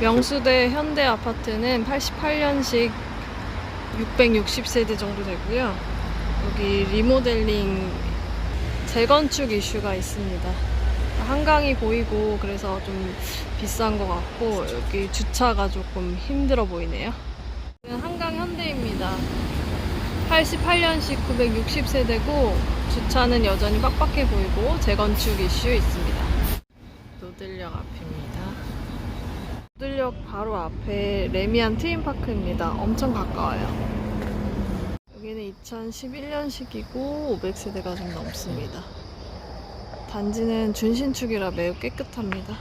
명수대 현대 아파트는 88년식 660세대 정도 되고요. 여기 리모델링 재건축 이슈가 있습니다. 한강이 보이고 그래서 좀 비싼 것 같고 여기 주차가 조금 힘들어 보이네요. 한강 현대입니다. 88년식 960세대고 주차는 여전히 빡빡해 보이고 재건축 이슈 있습니다. 노들역 앞입니다. 노들역 바로 앞에 레미안 트윈파크입니다. 엄청 가까워요. 여기는 2011년식이고 500세대가 좀 넘습니다. 단지는 준신축이라 매우 깨끗합니다.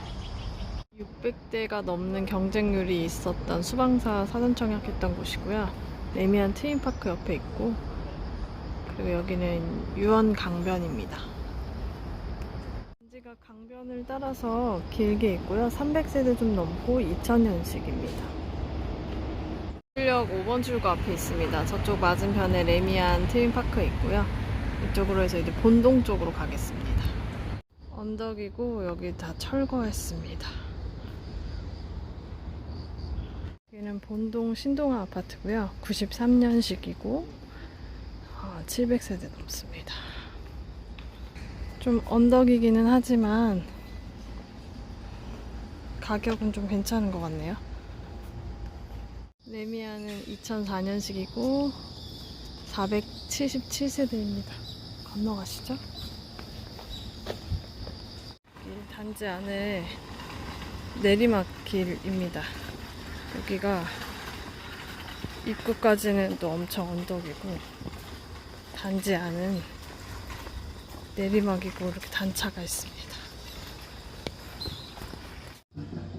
600대가 넘는 경쟁률이 있었던 수방사 사전 청약했던 곳이고요. 레미안 트윈파크 옆에 있고 그리고 여기는 유원 강변입니다. 단지가 강변을 따라서 길게 있고요. 300세대 좀 넘고 2000년식입니다. 역 5번 출구 앞에 있습니다. 저쪽 맞은편에 레미안 트윈파크 있고요. 이쪽으로 해서 이제 본동 쪽으로 가겠습니다. 언덕이고 여기 다 철거했습니다. 여기는 본동 신동아 아파트고요. 93년식이고 700세대 넘습니다. 좀 언덕이기는 하지만 가격은 좀 괜찮은 것 같네요. 레미아는 2004년식이고 477세대입니다. 건너가시죠. 이 단지 안에 내리막길입니다. 여기가 입구까지는 또 엄청 언덕이고 단지 안은 내리막이고 이렇게 단차가 있습니다.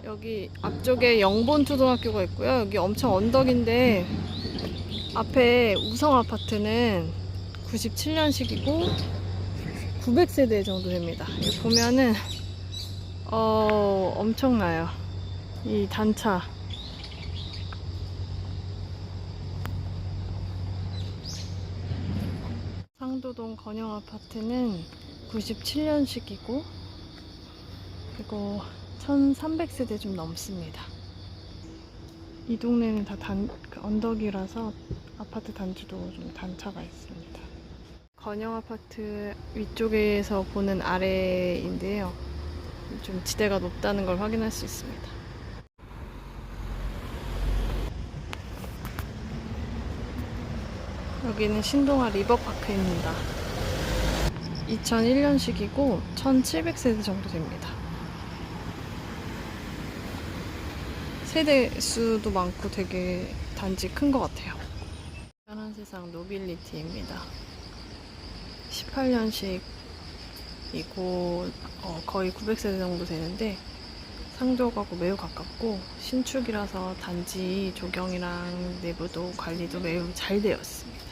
여기 앞쪽에 영본 초등학교가 있고요. 여기 엄청 언덕인데 앞에 우성 아파트는 97년식이고 900세대 정도 됩니다. 보면은 어 엄청나요. 이 단차. 상도동 건영 아파트는 97년식이고 그리고 1300세대 좀 넘습니다. 이 동네는 다 단, 그 언덕이라서 아파트 단지도 좀 단차가 있습니다. 건영 아파트 위쪽에서 보는 아래인데요. 좀 지대가 높다는 걸 확인할 수 있습니다. 여기는 신동아 리버파크입니다. 2001년식이고 1700세대 정도 됩니다. 세대 수도 많고 되게 단지 큰 것 같아요. 편한 세상 노빌리티입니다. 18년식이고 어, 거의 900세대 정도 되는데 상도가고 매우 가깝고 신축이라서 단지 조경이랑 내부도 관리도 매우 잘 되어 있습니다.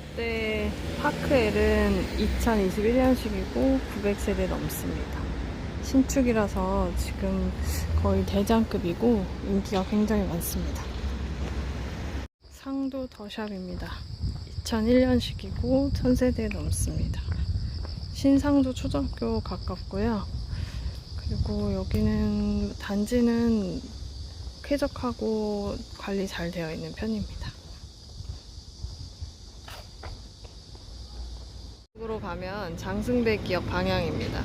롯데 파크엘은 2021년식이고 900세대 넘습니다. 신축이라서 지금 거의 대장급이고 인기가 굉장히 많습니다. 상도 더샵입니다. 2001년식이고 1000세대 넘습니다. 신상도 초등학교 가깝고요. 그리고 여기는 단지는 쾌적하고 관리 잘 되어 있는 편입니다. 쪽으로 가면 장승배 기역 방향입니다.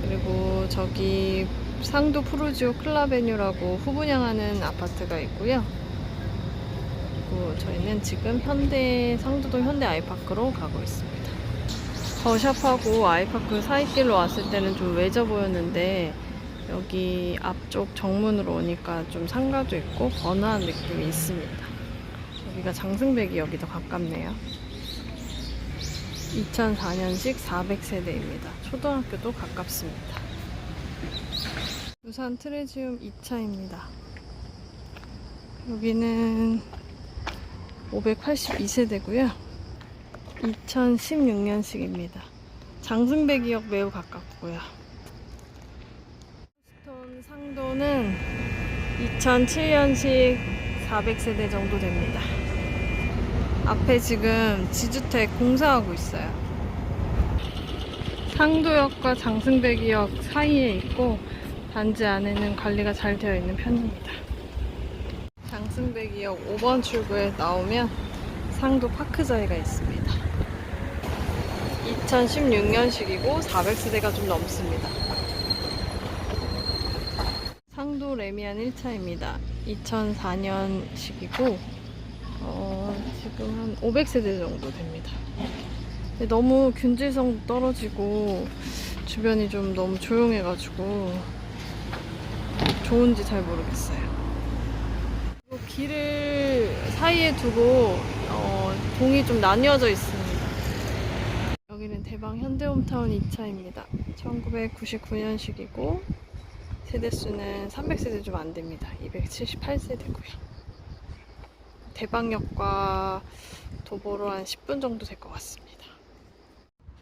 그리고 저기 상도 푸르지오 클라베뉴라고 후분양하는 아파트가 있고요. 그리고 저희는 지금 현대 상도동 현대 아이파크로 가고 있습니다. 더샵하고 아이파크 사이길로 왔을 때는 좀 외져 보였는데 여기 앞쪽 정문으로 오니까 좀 상가도 있고 번화한 느낌이 있습니다. 여기가 장승배 기역이 더 가깝네요. 2004년식 400세대입니다. 초등학교도 가깝습니다. 부산 트레지움 2차입니다. 여기는 582세대고요. 2016년식입니다. 장승배 기역 매우 가깝고요. 스톤 상도는 2007년식 400세대 정도 됩니다. 앞에 지금 지주택 공사하고 있어요. 상도역과 장승대기역 사이에 있고 단지 안에는 관리가 잘 되어 있는 편입니다. 장승대기역 5번 출구에 나오면 상도 파크자리가 있습니다. 2016년식이고 400세대가 좀 넘습니다. 상도 레미안 1차입니다. 2004년식이고 어, 지금 한 500세대 정도 됩니다. 너무 균질성 떨어지고 주변이 좀 너무 조용해가지고 좋은지 잘 모르겠어요. 길을 사이에 두고 어, 동이 좀 나뉘어져 있습니다. 여기는 대방 현대홈타운 2차입니다. 1999년식이고 세대수는 300세대 좀 안 됩니다. 278세대고요. 대방역과 도보로 한 10분 정도 될 것 같습니다.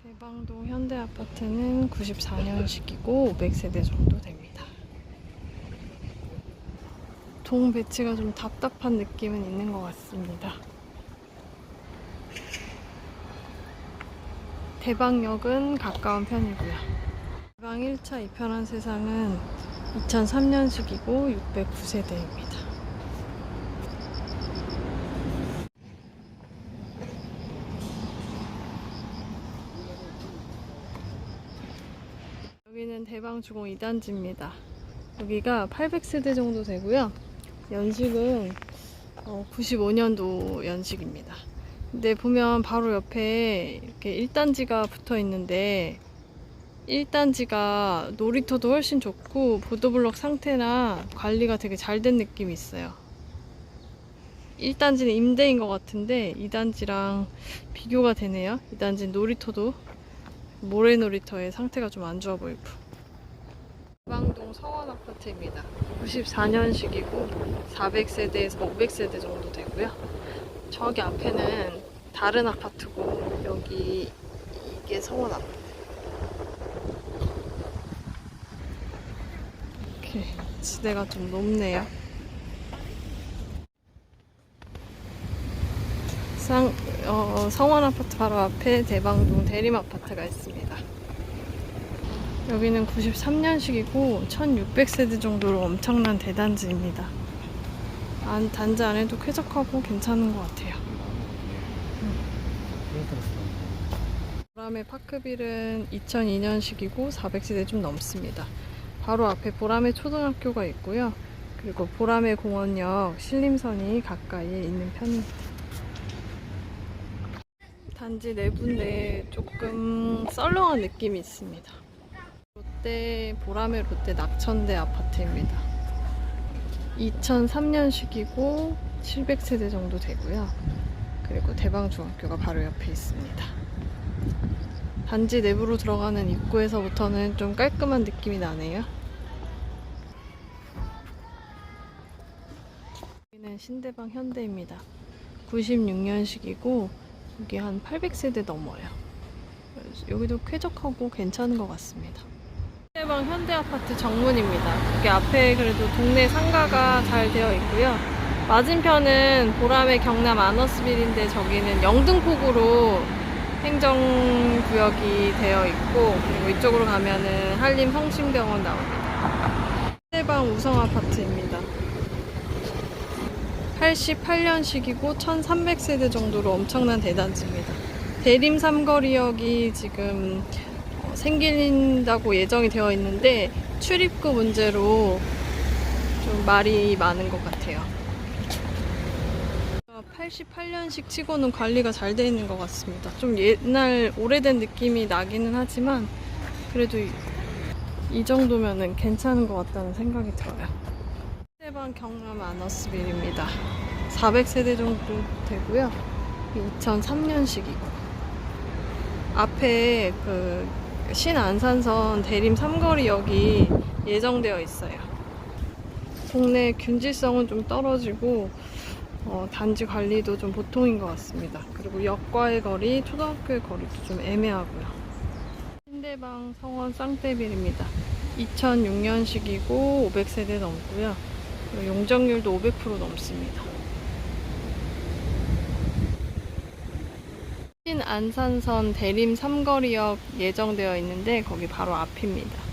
대방동 현대아파트는 94년식이고 500세대 정도 됩니다. 동 배치가 좀 답답한 느낌은 있는 것 같습니다. 대방역은 가까운 편이고요. 대방 1차 이편한 세상은 2003년식이고 609세대입니다. 여기는 대방 주공 2단지입니다. 여기가 800세대 정도 되고요. 연식은 95년도 연식입니다. 근데 보면 바로 옆에 이렇게 1단지가 붙어 있는데 1단지가 놀이터도 훨씬 좋고 보도블록 상태나 관리가 되게 잘 된 느낌이 있어요. 1단지는 임대인 것 같은데 2단지랑 비교가 되네요. 2단지는 놀이터도 모래 놀이터의 상태가 좀 안 좋아 보이고. 대방동 서원 아파트입니다. 94년식이고 400세대에서 500세대 정도 되고요. 저기 앞에는 다른 아파트고 여기 이게 서원 아파트. 이렇게 지대가 좀 높네요. 쌍, 어, 성원 아파트 바로 앞에 대방동 대림 아파트가 있습니다. 여기는 93년식이고 1600세대 정도로 엄청난 대단지입니다. 안, 단지 안에도 쾌적하고 괜찮은 것 같아요. 보라매 파크빌은 2002년식이고 400세대 좀 넘습니다. 바로 앞에 보라매 초등학교가 있고요. 그리고 보라매 공원역 신림선이 가까이에 있는 편입니다. 단지 내부인데 조금 썰렁한 느낌이 있습니다. 롯데 보라매 롯데 낙천대 아파트입니다. 2003년식이고 700세대 정도 되고요. 그리고 대방중학교가 바로 옆에 있습니다. 단지 내부로 들어가는 입구에서부터는 좀 깔끔한 느낌이 나네요. 여기는 신대방 현대입니다. 96년식이고 여기 한 800세대 넘어요. 여기도 쾌적하고 괜찮은 것 같습니다. 신대방 현대아파트 정문입니다. 여기 앞에 그래도 동네 상가가 잘 되어 있고요. 맞은편은 보람의 경남 아너스빌인데 저기는 영등포구로 행정구역이 되어 있고 그리고 이쪽으로 가면은 한림 성심병원 나옵니다. 신대방 우성 아파트입니다. 88년식이고 1300세대 정도로 엄청난 대단지입니다. 대림 삼거리역이 지금 어, 생긴다고 예정이 되어 있는데 출입구 문제로 좀 말이 많은 것 같아요. 88년식 치고는 관리가 잘 돼 있는 것 같습니다. 좀 옛날 오래된 느낌이 나기는 하지만 그래도 이, 이 정도면은 괜찮은 것 같다는 생각이 들어요. 상대방 경남 아너스빌입니다. 400세대 정도 되고요. 2003년식이고 앞에 그 신안산선 대림 삼거리역이 예정되어 있어요. 동네 균질성은 좀 떨어지고 어, 단지 관리도 좀 보통인 것 같습니다. 그리고 역과의 거리, 초등학교의 거리도 좀 애매하고요. 신대방 성원 쌍떼빌입니다. 2006년식이고 500세대 넘고요. 용적률도 500% 넘습니다. 안산선 대림 삼거리역 예정되어 있는데 거기 바로 앞입니다.